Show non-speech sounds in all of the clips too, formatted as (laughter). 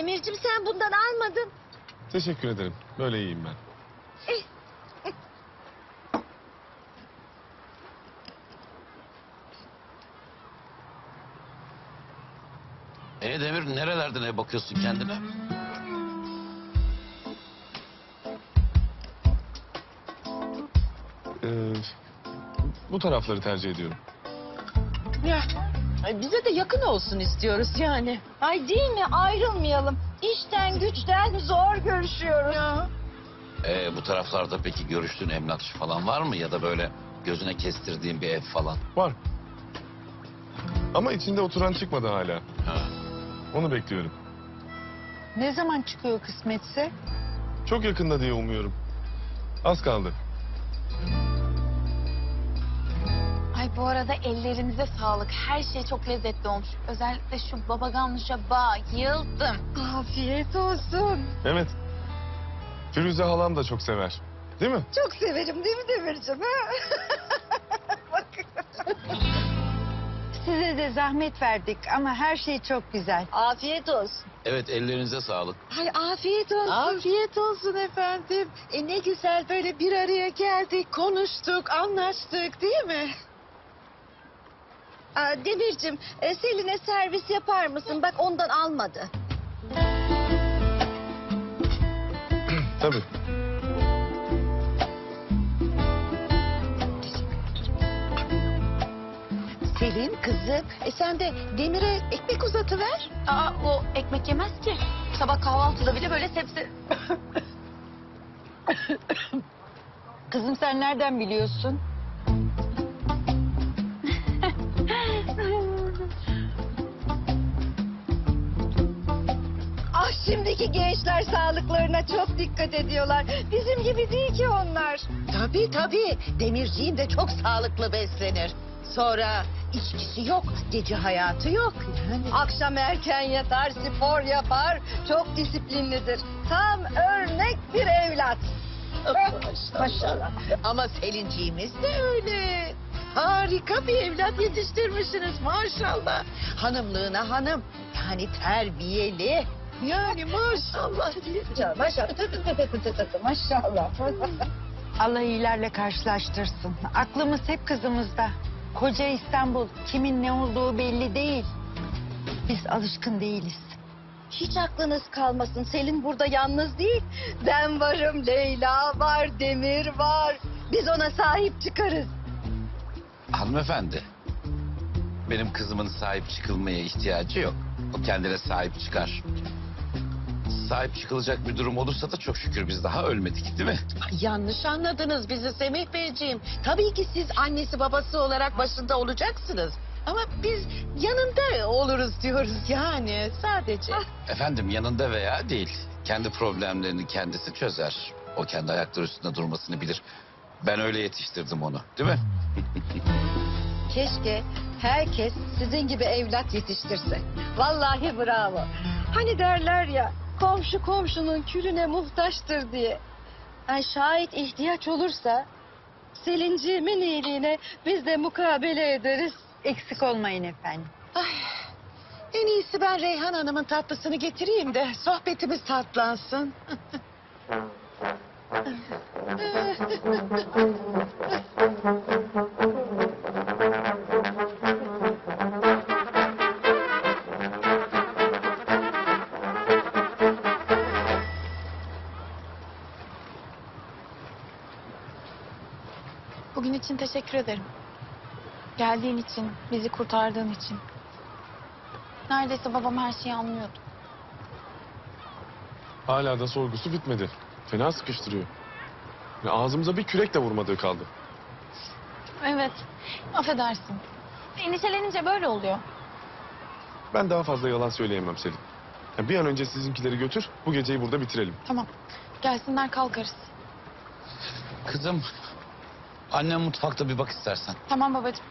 Demircim sen bundan almadın. Teşekkür ederim. Böyle iyiyim ben. (laughs) E Demir nerelerde ne bakıyorsun kendine? Ee, bu tarafları tercih ediyorum. Ya, ay bize de yakın olsun istiyoruz yani. Ay değil mi ayrılmayalım. İşten güçten zor görüşüyoruz. E, bu taraflarda peki görüştüğün emlakçı falan var mı? Ya da böyle gözüne kestirdiğin bir ev falan? Var. Ama içinde oturan çıkmadı hala. Ha. Onu bekliyorum. Ne zaman çıkıyor kısmetse? Çok yakında diye umuyorum. Az kaldı. Bu arada ellerinize sağlık. Her şey çok lezzetli olmuş. Özellikle şu baba ganuşa bayıldım. Afiyet olsun. Evet. Firuze halam da çok sever. Değil mi? Çok severim değil mi Demircim? Ha? (laughs) Size de zahmet verdik ama her şey çok güzel. Afiyet olsun. Evet ellerinize sağlık. Ay afiyet olsun. Afiyet olsun efendim. E ne güzel böyle bir araya geldik, konuştuk, anlaştık değil mi? Aa, Demircim e, Selin'e servis yapar mısın? Bak ondan almadı. (clears throat) Tabii. Selin kızım, e sen de Demir'e ekmek uzatıver. Aa o ekmek yemez ki. Sabah kahvaltıda bile böyle sebze... Kızım sen nereden biliyorsun? Şimdiki gençler sağlıklarına çok dikkat ediyorlar. Bizim gibi değil ki onlar. Tabii tabii, Demirciğim de çok sağlıklı beslenir. Sonra içkisi yok, gece hayatı yok. Yani Akşam erken yatar, spor yapar, çok disiplinlidir. Tam örnek bir evlat. Maşallah. Ama Selinciğimiz de öyle. Harika bir evlat yetiştirmişsiniz maşallah. Hanımlığına hanım, yani terbiyeli. Yani maşallah. Maşallah. Maşallah. (laughs) Allah iyilerle karşılaştırsın. Aklımız hep kızımızda. Koca İstanbul kimin ne olduğu belli değil. Biz alışkın değiliz. Hiç aklınız kalmasın. Selin burada yalnız değil. Ben varım, Leyla var, Demir var. Biz ona sahip çıkarız. Hanımefendi. Benim kızımın sahip çıkılmaya ihtiyacı yok. O kendine sahip çıkar. Sahip çıkılacak bir durum olursa da çok şükür biz daha ölmedik değil mi? Ay, Yanlış anladınız bizi Semih Beyciğim. Tabii ki siz annesi babası olarak başında olacaksınız. Ama biz yanında oluruz diyoruz yani sadece. Efendim yanında veya değil. Kendi problemlerini kendisi çözer. O kendi ayakları üstünde durmasını bilir. Ben öyle yetiştirdim onu değil mi? (laughs) Keşke herkes sizin gibi evlat yetiştirse. Vallahi bravo. Hani derler ya komşu komşunun külüne muhtaçtır diye. Ay şayet ihtiyaç olursa Selinciğimin iyiliğine biz de mukabele ederiz. Eksik olmayın efendim. En iyisi ben Reyhan Hanım'ın tatlısını getireyim de sohbetimiz tatlansın. (laughs) için teşekkür ederim. Geldiğin için, bizi kurtardığın için. Neredeyse babam her şeyi anlıyordu. Hala da sorgusu bitmedi. Fena sıkıştırıyor. Ya ağzımıza bir kürek de vurmadığı kaldı. Evet, affedersin. Endişelenince böyle oluyor. Ben daha fazla yalan söyleyemem Selin. Ya bir an önce sizinkileri götür, bu geceyi burada bitirelim. Tamam, gelsinler kalkarız. Kızım annem mutfakta bir bak istersen. Tamam babacığım.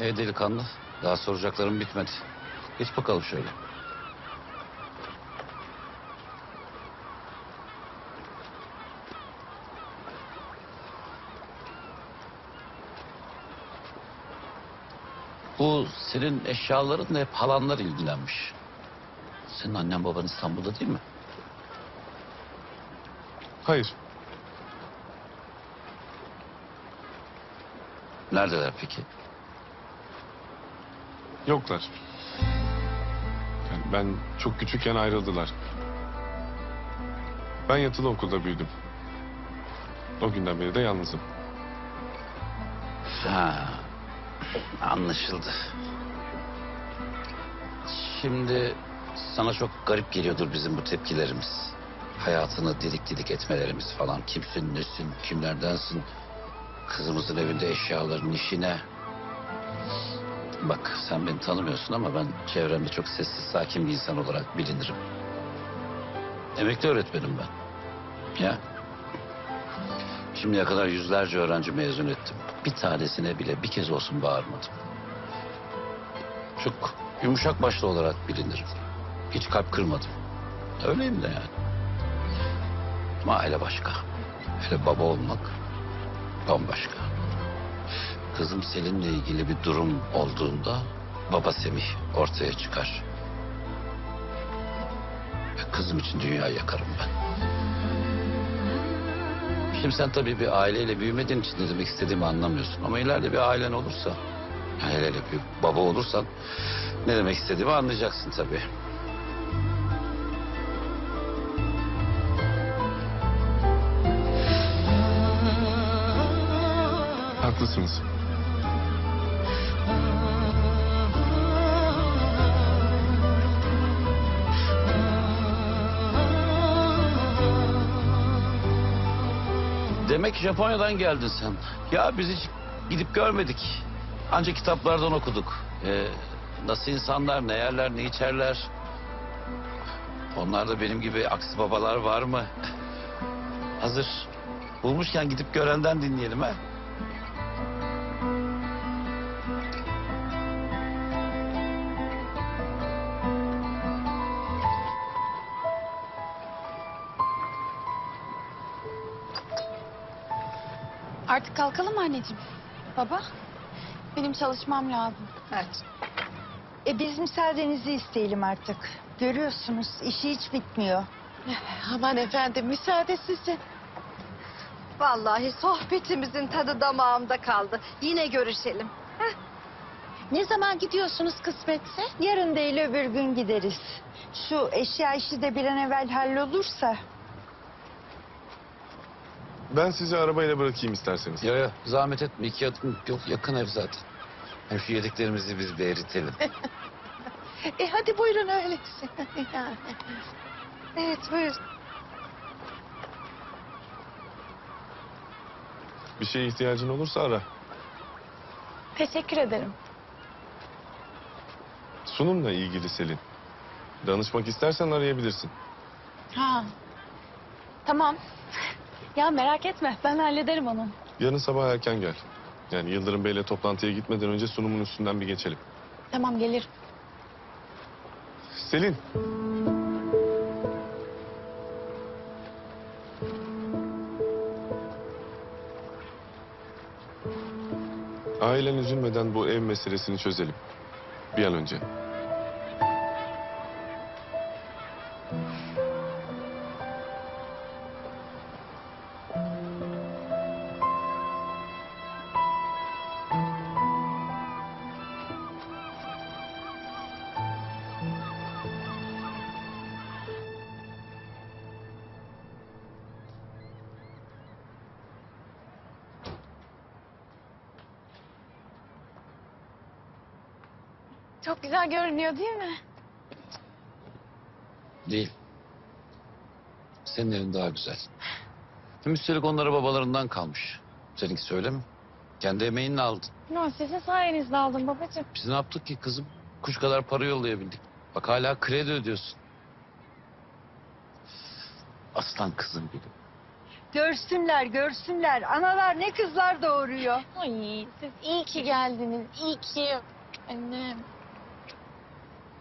E delikanlı daha soracaklarım bitmedi. Geç bakalım şöyle. Bu senin eşyalarınla hep halanlar ilgilenmiş. Senin annen baban İstanbul'da değil mi? Hayır. Neredeler peki? Yoklar. Yani ben çok küçükken ayrıldılar. Ben yatılı okulda büyüdüm. O günden beri de yalnızım. Ha, anlaşıldı. Şimdi sana çok garip geliyordur bizim bu tepkilerimiz. Hayatını didik didik etmelerimiz falan. Kimsin, nesin, kimlerdensin? Kızımızın evinde eşyaların işine. Bak sen beni tanımıyorsun ama ben çevremde çok sessiz, sakin bir insan olarak bilinirim. Emekli öğretmenim ben. Ya. Şimdiye kadar yüzlerce öğrenci mezun ettim. Bir tanesine bile bir kez olsun bağırmadım. Çok yumuşak başlı olarak bilinirim. Hiç kalp kırmadım. Öyleyim de yani. Ama aile başka. Hele baba olmak bambaşka. Kızım Selin'le ilgili bir durum olduğunda baba Semih ortaya çıkar. Ve kızım için dünya yakarım ben. Şimdi sen tabii bir aileyle büyümediğin için ne demek istediğimi anlamıyorsun. Ama ileride bir ailen olursa, hele hele bir baba olursan ne demek istediğimi anlayacaksın tabii. Haklısınız. Demek Japonya'dan geldin sen. Ya biz hiç gidip görmedik. Ancak kitaplardan okuduk. Ee, nasıl insanlar, ne yerler, ne içerler. Onlarda benim gibi aksi babalar var mı? Hazır bulmuşken gidip görenden dinleyelim ha. Artık kalkalım mı anneciğim? Baba, benim çalışmam lazım. Evet. E biz müsaadenizi isteyelim artık. Görüyorsunuz işi hiç bitmiyor. Aman efendim müsaade sizin. Vallahi sohbetimizin tadı damağımda kaldı. Yine görüşelim. Ne zaman gidiyorsunuz kısmetse? Yarın değil öbür gün gideriz. Şu eşya işi de bir an evvel hallolursa. Ben sizi arabayla bırakayım isterseniz. Ya ya zahmet etme iki adım yok yakın ev zaten. Hem şu yediklerimizi biz bir eritelim. (laughs) E hadi buyurun öyleyse. (laughs) Yani. Evet buyur. Bir şeye ihtiyacın olursa ara. Teşekkür ederim. Sunumla ilgili Selin. Danışmak istersen arayabilirsin. Ha. Tamam. Ya merak etme, ben hallederim onu. Yarın sabah erken gel. Yani Yıldırım Bey'le toplantıya gitmeden önce sunumun üstünden bir geçelim. Tamam gelirim. Selin. Ailen üzülmeden bu ev meselesini çözelim. Bir an önce. Çok güzel görünüyor değil mi? Değil. Senin evin daha güzel. Hem üstelik onlara babalarından kalmış. Seninkisi öyle mi? Kendi emeğinle aldın. Ya sizin sayenizde aldım babacığım. Biz ne yaptık ki kızım? Kuş kadar para yollayabildik. Bak hala kredi ödüyorsun. Aslan kızım benim. Görsünler görsünler. Analar ne kızlar doğuruyor. Ay siz iyi ki geldiniz. iyi ki. Annem.